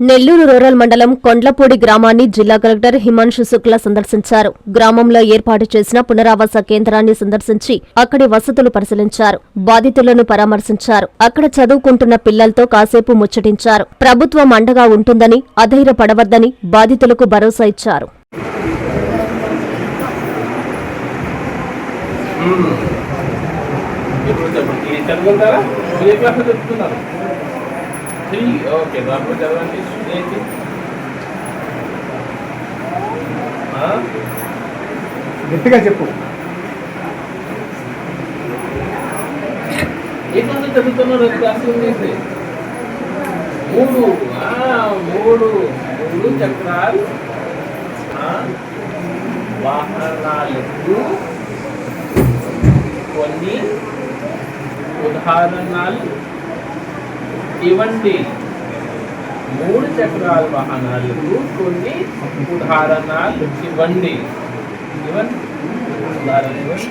Nellore rural మండలం కొండ్లపూడి గ్రామాన్ని జిల్లా కలెక్టర్ హిమాంశు శుక్లా సందర్శించారు. గ్రామంలో ఏర్పాటు చేసిన పునరావాస కేంద్రాన్ని సందర్శించి అక్కడి వసతులు పరిశీలించారు. బాధితులను పరామర్శించారు. అక్కడ చదువుకుంటున్న పిల్లలతో కాసేపు ముచ్చటించారు. ప్రభుత్వం అండగా ఉంటుందని అధైర్యపడవద్దని బాధితులకు భరోసా ఇచ్చారు. త్రీ ఓకే దాంట్లో చదవండి ఏంటి? గట్టిగా చెప్పు. ఏ క్లాస్లో చదువుతున్నారు క్లాస్ ఉంది మూడు. మూడు. మూడు చక్రాలు. వాహనాలకు కొన్ని ఉదాహరణలు. ఇవ్వండి మూడు చక్రాల వాహనాలకు కొన్ని ఉదాహరణలు ఇవ్వండి. ఇవ్వండి ఉదాహరణ ఇవ్వండి.